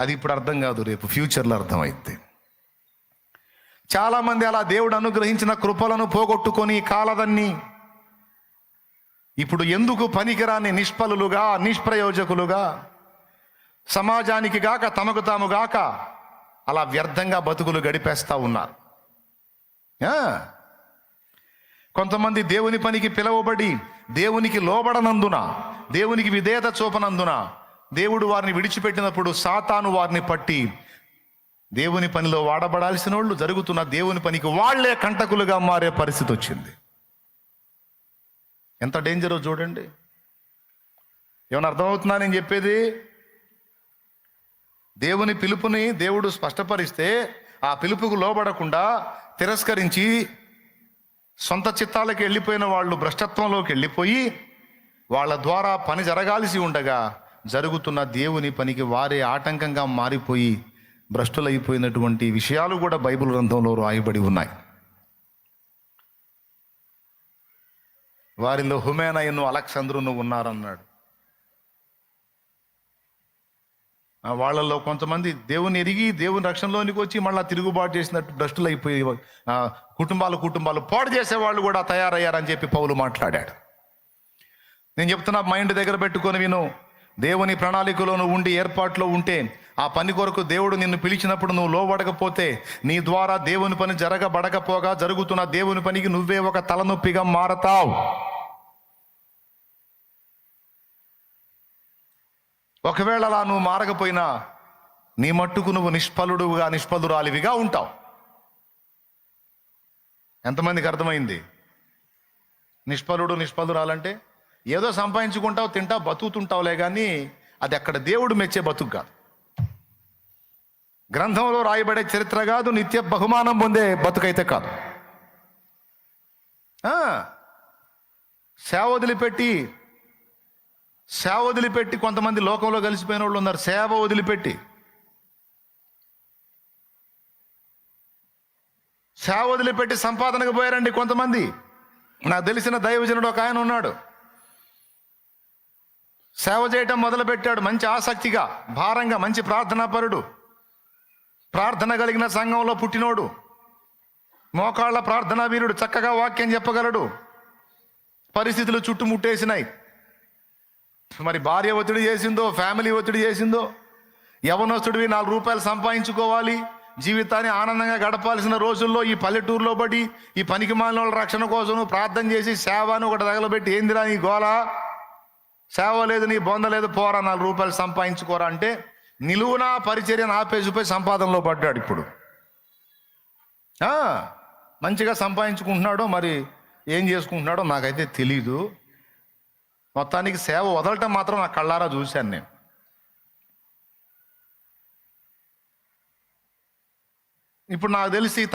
అది ఇప్పుడు అర్థం కాదు రేపు ఫ్యూచర్లో అర్థమైతే చాలామంది అలా దేవుడు అనుగ్రహించిన కృపలను పోగొట్టుకొని కాలదన్ని ఇప్పుడు ఎందుకు పనికిరాని నిష్ఫలులుగా నిష్ప్రయోజకులుగా సమాజానికి గాక తమకు తాము గాక అలా వ్యర్థంగా బతుకులు గడిపేస్తూ ఉన్నారు. కొంతమంది దేవుని పనికి పిలవబడి దేవునికి లోబడనందున దేవునికి విధేయత చూపనందున దేవుడు వారిని విడిచిపెట్టినప్పుడు సాతాను వారిని పట్టి దేవుని పనిలో వాడబడాల్సిన వాళ్ళు జరుగుతున్న దేవుని పనికి వాళ్ళే కంటకులుగా మారే పరిస్థితి వచ్చింది. ఎంత డేంజరో చూడండి. ఏమైనా అర్థమవుతుందా నేను చెప్పేది? దేవుని పిలుపుని దేవుడు స్పష్టపరిస్తే ఆ పిలుపుకు లోబడకుండా తిరస్కరించి సొంత చిత్తాలకు వెళ్ళిపోయిన వాళ్ళు భ్రష్టత్వంలోకి వెళ్ళిపోయి వాళ్ళ ద్వారా పని జరగాల్సి ఉండగా జరుగుతున్న దేవుని పనికి వారే ఆటంకంగా మారిపోయి భ్రష్టులైపోయినటువంటి విషయాలు కూడా బైబిల్ గ్రంథంలో రాయబడి ఉన్నాయి. వారిలో హుమేనయ్యను అలెక్సాంద్రును ఉన్నారన్నాడు. వాళ్ళల్లో కొంతమంది దేవుని ఎరిగి దేవుని రక్షణలోనికి వచ్చి మళ్ళీ తిరుగుబాటు చేసినట్టు భ్రష్టులు అయిపోయి కుటుంబాలు కుటుంబాలు పాడు చేసే వాళ్ళు కూడా తయారయ్యారని చెప్పి పౌలు మాట్లాడాడు. నేను చెప్తున్నా మైండ్ దగ్గర పెట్టుకొని విను దేవుని ప్రణాళికలోను ఉండి ఏర్పాట్లో ఉంటే ఆ పని కొరకు దేవుడు నిన్ను పిలిచినప్పుడు నువ్వు లోబడకపోతే నీ ద్వారా దేవుని పని జరగబడకపోగా జరుగుతున్న దేవుని పనికి నువ్వే ఒక తలనొప్పిగా మారతావు. ఒకవేళ అలా నువ్వు మారకపోయినా నీ మట్టుకు నువ్వు నిష్ఫలుడుగా నిష్ఫలురాలివిగా ఉంటావు. ఎంతమందికి అర్థమైంది? నిష్ఫలుడు నిష్ఫలురాలంటే ఏదో సంపాదించుకుంటావు తింటావు బతుకుతుంటావులే కానీ అది అక్కడ దేవుడు మెచ్చే బతుకు కాదు. గ్రంథంలో రాయబడే చరిత్ర కాదు నిత్య బహుమానం పొందే బతుకైతే కాదు. సేవ వదిలిపెట్టి సేవ వదిలిపెట్టి కొంతమంది లోకంలో కలిసిపోయిన వాళ్ళు ఉన్నారు సేవ వదిలిపెట్టి. సేవ వదిలిపెట్టి సంపాదనకు పోయారండి కొంతమంది. నాకు తెలిసిన దైవజనుడు ఒక ఆయన ఉన్నాడు. సేవ చేయటం మొదలుపెట్టాడు మంచి ఆసక్తిగా భారంగా మంచి ప్రార్థనాపరుడు. ప్రార్థన కలిగిన సంఘంలో పుట్టినోడు. మోకాళ్ళ ప్రార్థనా వీరుడు చక్కగా వాక్యం చెప్పగలడు. పరిస్థితులు చుట్టుముట్టేసినాయి. మరి భార్య ఒత్తిడి చేసిందో ఫ్యామిలీ ఒత్తిడి చేసిందో యవనస్తుడివి నాలుగు రూపాయలు సంపాదించుకోవాలి జీవితాన్ని ఆనందంగా గడపాల్సిన రోజుల్లో ఈ పల్లెటూరులో బట్టి ఈ పనికి మాలిన రక్షణ కోసం ప్రార్థన చేసి సేవను ఒకటి తగలబెట్టి ఏందిరా నీ గోళ సేవ లేదు నీ బొంద లేదు పోరా నాలుగు రూపాయలు సంపాదించుకోరా అంటే నిలువున పరిచర్యను ఆపేసిపోయి సంపాదనలో పడ్డాడు ఇప్పుడు. ఆ, మంచిగా సంపాదించుకుంటున్నాడో మరి ఏం చేసుకుంటున్నాడో నాకైతే తెలీదు. మొత్తానికి సేవ వదలటం మాత్రం నా కళ్ళారా చూశాను నేను. ఇప్పుడు నాకు తెలిసి తన